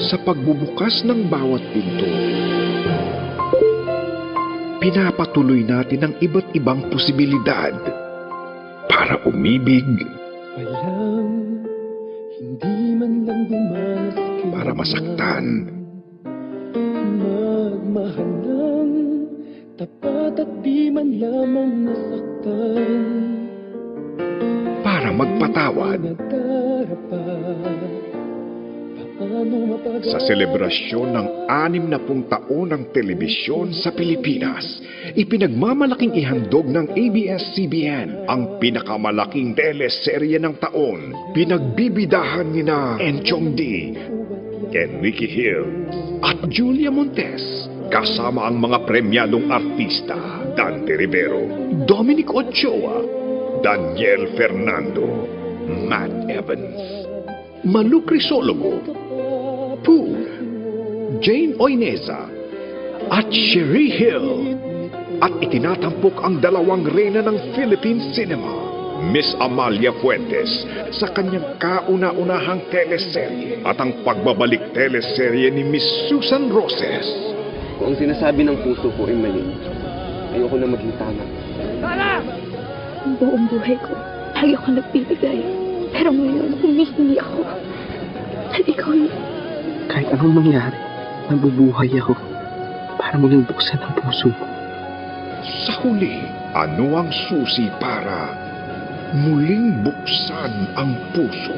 sa pagbubukas ng bawat pinto. Pinapatuloy natin ang iba't ibang posibilidad para umibig, Walang hindi man lang para masaktan, Magmahal ng tapat at di man lamang nasaktan para magpatawad. Mapag Sa selebrasyon ng anim na pung taon ng telebisyon sa Pilipinas, ipinagmamalaking ihandog ng ABS-CBN ang pinakamalaking teleserye ng taon. Pinagbibidahan ni na Enchong D, Enrique Hill, at Julia Montes. Kasama ang mga premyadong artista, Dante Rivero, Dominic Ochoa, Daniel Fernando, Matt Evans, Manu Crisologo, Pooh, Jane Oineza, at Sherry Hill. At itinatampok ang dalawang reyna ng Philippine cinema, Miss Amalia Fuentes, sa kanyang kauna-unahang teleserye at ang pagbabalik teleserye ni Miss Susan Roses. Kung ang sinasabi ng puso ko ay mali, ayoko na maging tama. Ang buong buhay ko, lagi ako nagbibigay. Pero ngayon, humihingi ako. At ikaw na. Kahit anong mangyari, nabubuhay ako para muling buksan ang puso ko. Sa huli, ano ang susi para muling buksan ang puso?